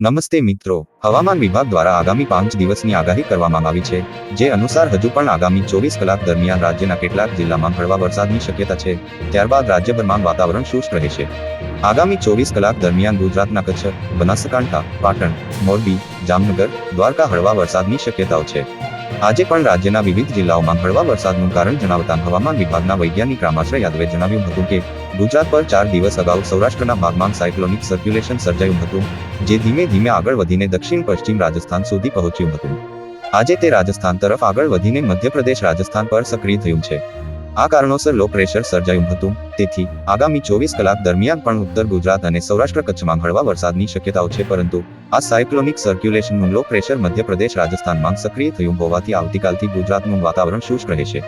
નમસ્તે મિત્રો. હવામાન વિભાગ દ્વારા આગામી પાંચ દિવસની આગાહી કરવામાં આવી છે, જે અનુસાર હજુ પણ આગામી ચોવીસ કલાક દરમિયાન રાજ્યના કેટલાક જિલ્લામાં હળવા વરસાદની શક્યતા છે, ત્યારબાદ રાજ્યભરમાં વાતાવરણ શુષ્ક રહેશે આગામી ચોવીસ કલાક દરમિયાન ગુજરાતના કચ્છ, બનાસકાંઠા, પાટણ, મોરબી, જામનગર, દ્વારકા હળવા વરસાદની શક્યતાઓ છે. આજે પણ રાજ્યના વિવિધ જિલ્લાઓમાં હળવા વરસાદનું કારણ જણાવતા હવામાન વિભાગના વૈજ્ઞાનિક રામાશ્રય યાદવે જણાવ્યું હતું કે, ગુજરાત પર ચાર દિવસ અગાઉ સૌરાષ્ટ્રના ભાગમાં સાયક્લોનિક સર્ક્યુલેશન સર્જાયું હતું, જે ધીમે ધીમે આગળ વધીને દક્ષિણ પશ્ચિમ રાજસ્થાન સુધી પહોંચ્યું હતું. આજે તે રાજસ્થાન તરફ આગળ વધીને મધ્યપ્રદેશ રાજસ્થાન પર સક્રિય થયું છે. આ કારણોસર લો પ્રેશર સર્જાયું હતું. તેથી, આગામી ચોવીસ કલાક દરમિયાન પણ ઉત્તર ગુજરાત અને સૌરાષ્ટ્ર કચ્છમાં હળવા વરસાદની શક્યતાઓ છે, પરંતુ આ સાયક્લોનિક સર્ક્યુલેશનનું લો પ્રેશર મધ્યપ્રદેશ રાજસ્થાનમાં સક્રિય થયું હોવાથી આવતીકાલથી ગુજરાતનું વાતાવરણ શુષ્ક રહેશે.